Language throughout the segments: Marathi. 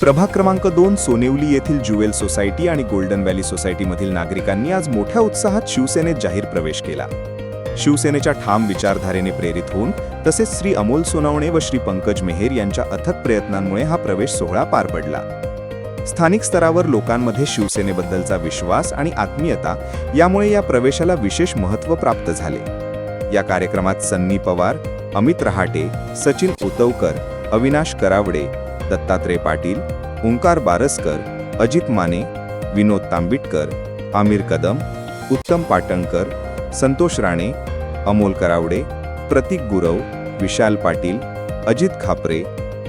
प्रभाग क्रमांक दोन सोनेवली येथील ज्युवेल सोसायटी आणि गोल्डन व्हॅली सोसायटीमधील नागरिकांनी आज मोठ्या उत्साहात शिवसेनेत जाहीर प्रवेश केला. शिवसेनेच्या ठाम विचारधारेने प्रेरित होऊन तसेच श्री अमोल सोनावणे व श्री पंकज मेहेर यांच्या अथक प्रयत्नांमुळे हा प्रवेश सोहळा पार पडला. स्थानिक स्तरावर लोकांमध्ये शिवसेनेबद्दलचा विश्वास आणि आत्मीयता यामुळे या प्रवेशाला विशेष महत्त्व प्राप्त झाले. या कार्यक्रमात सन्नी पवार अमित रहाटे सचिन उतवकर अविनाश करावडे दत्तात्रय पाटील ओंकार बारसकर अजित माने विनोद तांबिटकर आमिर कदम उत्तम पाटणकर संतोष राणे अमोल करावडे प्रतीक गुरव विशाल पाटील अजित खापरे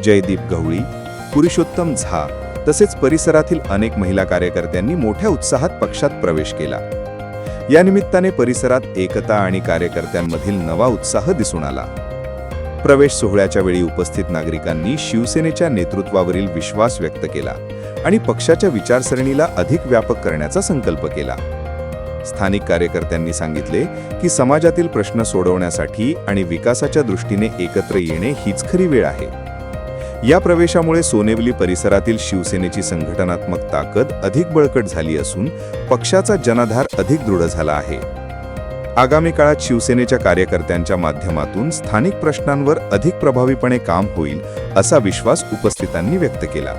जयदीप गवळी पुरुषोत्तम झा तसेच परिसरातील अनेक महिला कार्यकर्त्यांनी मोठ्या उत्साहात पक्षात प्रवेश केला. या निमित्ताने परिसरात एकता आणि कार्यकर्त्यांमधील नवा उत्साह दिसून आला. प्रवेश सोहळ्याच्या वेळी उपस्थित नागरिकांनी शिवसेनेच्या नेतृत्वावरील विश्वास व्यक्त केला आणि पक्षाच्या विचारसरणीला अधिक व्यापक करण्याचा संकल्प केला. स्थानिक कार्यकर्त्यांनी सांगितले की समाजातील प्रश्न सोडवण्यासाठी आणि विकासाच्या दृष्टीने एकत्र येणे हीच खरी वेळ आहे. या प्रवेशामुळे सोनेवली परिसरातील शिवसेनेची संघटनात्मक ताकद अधिक बळकट झाली असून पक्षाचा जनाधार अधिक दृढ झाला आहे. आगामी काळात शिवसेनेच्या कार्यकर्त्यांच्या माध्यमातून स्थानिक प्रश्नांवर अधिक प्रभावीपणे काम होईल असा विश्वास उपस्थितांनी व्यक्त केला.